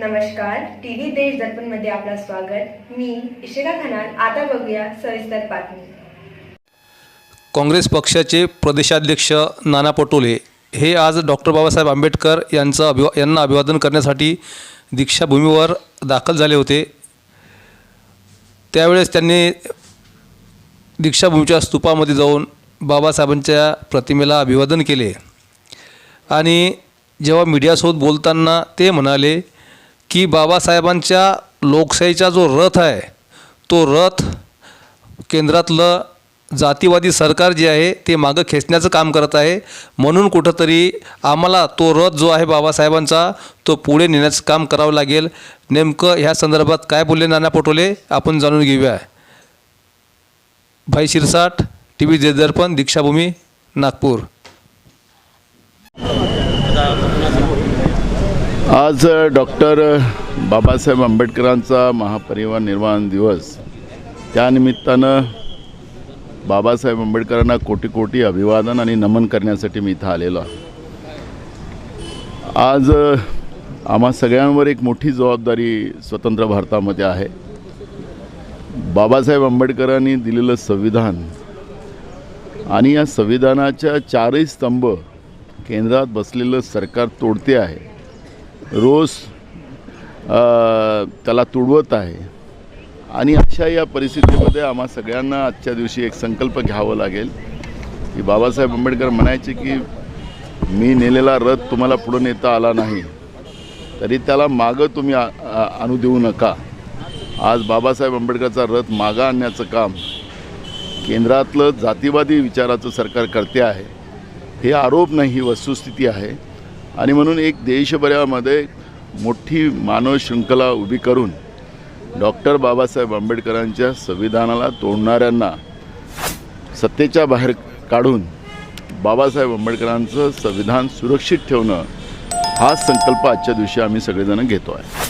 नमस्कार. टीव्ही देश दर्पणमध्ये आपलं स्वागत. मी इशिका खनाल. आता बघूया सविस्तर बातमी. काँग्रेस पक्षाचे प्रदेशाध्यक्ष नाना पटोले हे आज डॉक्टर बाबासाहेब आंबेडकर यांचं अभिवा यांना अभिवादन करण्यासाठी दीक्षाभूमीवर दाखल झाले होते. त्यावेळेस त्यांनी दीक्षाभूमीच्या स्तूपामध्ये जाऊन बाबासाहेबांच्या प्रतिमेला अभिवादन केले. आणि जेव्हा मीडियासोबत बोलताना ते म्हणाले की बाबासाहेबांच्या लोकशाहीचा जो रथ आहे तो रथ केंद्रातलं जातीवादी सरकार जे आहे ते मागं खेचण्याचं काम करत आहे. म्हणून कुठंतरी आम्हाला तो रथ जो आहे बाबासाहेबांचा तो पुढे नेण्याचं काम करावं लागेल. नेमकं ह्या संदर्भात काय बोलले नाना पटोले आपण जाणून घेऊया. भाई शिरसाट टी व्ही दर्पण दीक्षाभूमी नागपूर. आज डॉक्टर बाबासाहेब आंबेडकरांचा महापरिवार निर्माण दिवस. त्यानिमित्तानं बाबासाहेब आंबेडकरांना कोटी कोटी अभिवादन आणि नमन करण्यासाठी मी इथं आलेलो आहे. आज आम्हा सगळ्यांवर एक मोठी जबाबदारी स्वतंत्र भारतामध्ये आहे. बाबासाहेब आंबेडकरांनी दिलेलं संविधान आणि या संविधानाच्या चारही स्तंभ केंद्रात बसलेलं सरकार तोडते आहे. रोज त्याला तुडवत आहे. आणि अशा या परिस्थितीमध्ये आम्हा सगळ्यांना आजच्या दिवशी एक संकल्प घ्यावा लागेल. की बाबासाहेब आंबेडकर म्हणायचे की मी नेलेला रथ तुम्हाला पुढं नेता आला नाही. तरी त्याला मागं तुम्ही आ- आणू देऊ नका. आज बाबासाहेब आंबेडकरचा रथ मागं आणण्याचं काम केंद्रातलं जातीवादी विचाराचं सरकार करते आहे. हे आरोप नाही ही वस्तुस्थिती आहे. आणि म्हणून एक देशभरामध्ये मोठी मानव शृंखला उभी करून डॉक्टर बाबासाहेब आंबेडकरांच्या संविधानाला तोडणाऱ्यांना सत्तेच्या बाहेर काढून बाबासाहेब आंबेडकरांचं संविधान सुरक्षित ठेवणं हा संकल्प आजच्या दिवशी आम्ही सगळेजण घेतो आहे.